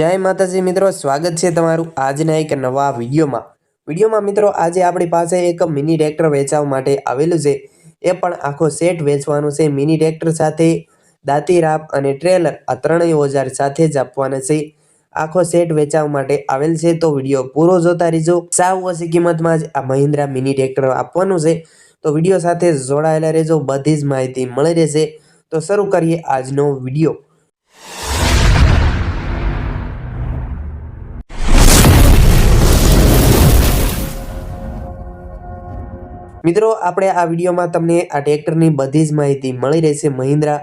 જય માતાજી મિત્રો, સ્વાગત છે તમારું આજના એક નવા વિડીયોમાં. વિડીયોમાં મિત્રો, આજે આપણી પાસે એક મિની ટ્રેક્ટર વેચવા માટે આવેલું છે. એ પણ આખો સેટ વેચવાનું છે. મિની ટ્રેક્ટર સાથે દાંતી રાપ અને ટ્રેલર આ ત્રણેય ઓજાર સાથે જ આપવાના છે. આખો સેટ વેચવા માટે આવેલ છે. તો વીડિયો પૂરો જોતા રહેજો. સાવ ઓછી કિંમતમાં જ આ મહિન્દ્રા મિની ટ્રેક્ટર આપવાનું છે. તો વીડિયો સાથે જોડાયેલા રહેજો. બધી જ માહિતી મળી રહેશે. તો શરૂ કરીએ આજનો વીડિયો. મિત્રો, આપણે આ વિડીયોમાં તમને આ ટ્રેક્ટરની બધી જ માહિતી મળી રહેશે. મહિન્દ્રા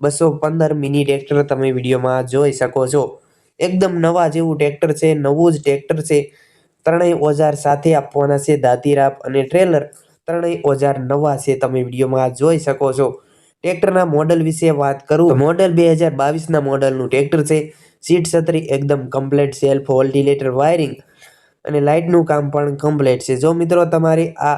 બસો પંદર મિની ટ્રેક્ટર તમે વિડીયોમાં જોઈ શકો છો. એકદમ નવા જેવું ટ્રેક્ટર છે, નવું જ ટ્રેક્ટર છે. ત્રણેય ઓજાર સાથે આપવાના છે, દાંતીરાપ અને ટ્રેલર ત્રણેય ઓજાર નવા છે, તમે વિડીયોમાં જોઈ શકો છો. ટ્રેક્ટરના મોડલ વિશે વાત કરું. મોડલ બે હજાર બાવીસના મોડલનું ટ્રેક્ટર છે. સીટ છત્રી એકદમ કમ્પ્લેટ સેલ્ફ હોલ્ટિલેટર વાયરિંગ અને લાઇટનું કામ પણ કમ્પ્લેટ છે. જો મિત્રો, તમારે આ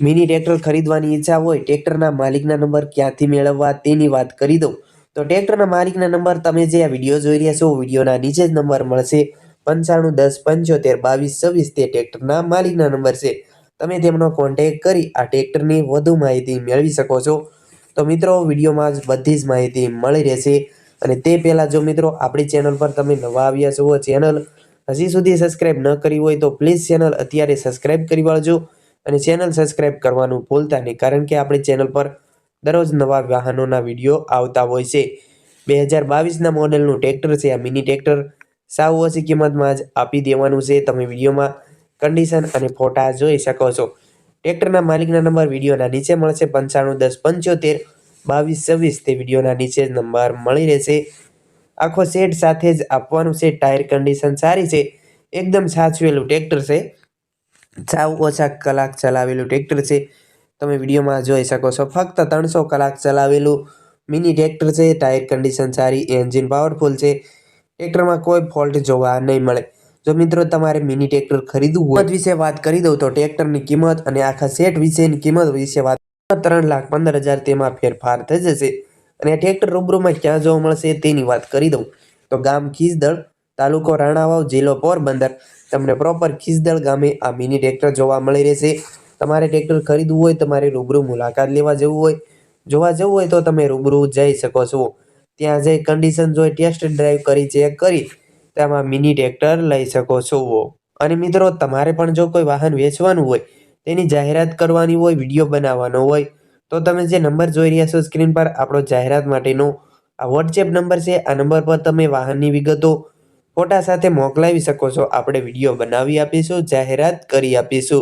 મિની ટ્રેક્ટર ખરીદવાની ઈચ્છા હોય, ટ્રેક્ટરના માલિકના નંબર ક્યાંથી મેળવવા તેની વાત કરી દઉં. તો ટ્રેક્ટરના માલિકના નંબર તમે જે આ વીડિયો જોઈ રહ્યા છો, વિડીયોના નીચે જ નંબર મળશે. પંચાણું, દસ, પંચોતેર, બાવીસ, છવ્વીસ તે ટ્રેક્ટરના માલિકના નંબર છે. તમે તેમનો કોન્ટેક કરી આ ટ્રેક્ટરની વધુ માહિતી મેળવી શકો છો. તો મિત્રો, વિડીયોમાં જ બધી જ માહિતી મળી રહેશે. અને તે પહેલાં જો મિત્રો, આપણી ચેનલ પર તમે નવા આવ્યા છો, ચેનલ હજી સુધી સબસ્ક્રાઈબ ન કરી હોય તો પ્લીઝ ચેનલ અત્યારે સબસ્ક્રાઈબ કરી વાળજો. અને ચેનલ સબસ્ક્રાઈબ કરવાનું ભૂલતા નહીં, કારણ કે આપણી ચેનલ પર દરરોજ નવા વાહનોના વીડિયો આવતા હોય છે. બે હજાર બાવીસના મોડેલનું ટ્રેક્ટર છે, આ મિની ટ્રેક્ટર. સાવ ઓછી કિંમતમાં જ આપી દેવાનું છે. તમે વિડીયોમાં કન્ડિશન અને ફોટા જોઈ શકો છો. ટ્રેક્ટરના માલિકના નંબર વિડીયોના નીચે મળશે. પંચાણું, દસ, પંચોતેર, બાવીસ, છવ્વીસ તે વિડીયોના નીચે નંબર મળી રહેશે. આખો સેટ સાથે જ આપવાનું છે. ટાયર કન્ડિશન સારી છે. એકદમ સાચવેલું ટ્રેક્ટર છે. સાવ ઓછા કલાક ચલાવેલું ટ્રેક્ટર છે. તમે વિડીયોમાં જોઈ શકો છો, ફક્ત ત્રણસો કલાક ચલાવેલું મિની ટ્રેક્ટર છે. ટાયર કન્ડિશન સારી, એન્જિન પાવરફુલ છે. ટ્રેક્ટરમાં કોઈ ફોલ્ટ જોવા નહીં મળે. જો મિત્રો તમારે મિની ટ્રેક્ટર ખરીદવું હોય વિશે વાત કરી દઉં તો ટ્રેક્ટરની કિંમત અને આખા સેટ વિશેની કિંમત વિશે વાત ત્રણ લાખ પંદર હજાર તેમાં ફેરફાર થઈ જશે અને આ ટ્રેક્ટર રૂબરૂમાં ક્યાં જોવા મળશે તેની વાત કરી દઉં. તો ગામ ખીસદળ તાલુકો રાણાવાવ જિલ્લો પોરબંદર. તમને પ્રોપર ખીસદળ ગામે આ મિની ટ્રેક્ટર જોવા મળી રહેશે. તમારે ટ્રેક્ટર ખરીદવું હોય, તમારે રૂબરૂ મુલાકાત લેવા જવું હોય, જોવા જવું હોય તો તમે રૂબરૂ જઈ શકો છો. ત્યાં જઈ કન્ડિશન જોઈ ટેસ્ટ ડ્રાઈવ કરી ચેક કરી, તેમાં મિની ટ્રેક્ટર લઈ શકો છો. અને મિત્રો, તમારે પણ જો કોઈ વાહન વેચવાનું હોય, તેની જાહેરાત કરવાની હોય, વીડિયો બનાવવાનો હોય, તો તમે જે નંબર જોઈ રહ્યા છો સ્ક્રીન પર, આપણો જાહેરાત માટેનો આ વોટ્સએપ નંબર છે. આ નંબર પર તમે વાહનની વિગતો ફોટા સાથે મોકલાવી શકો છો. આપણે વીડિયો બનાવી આપીશું જાહેરાત કરી આપીશું.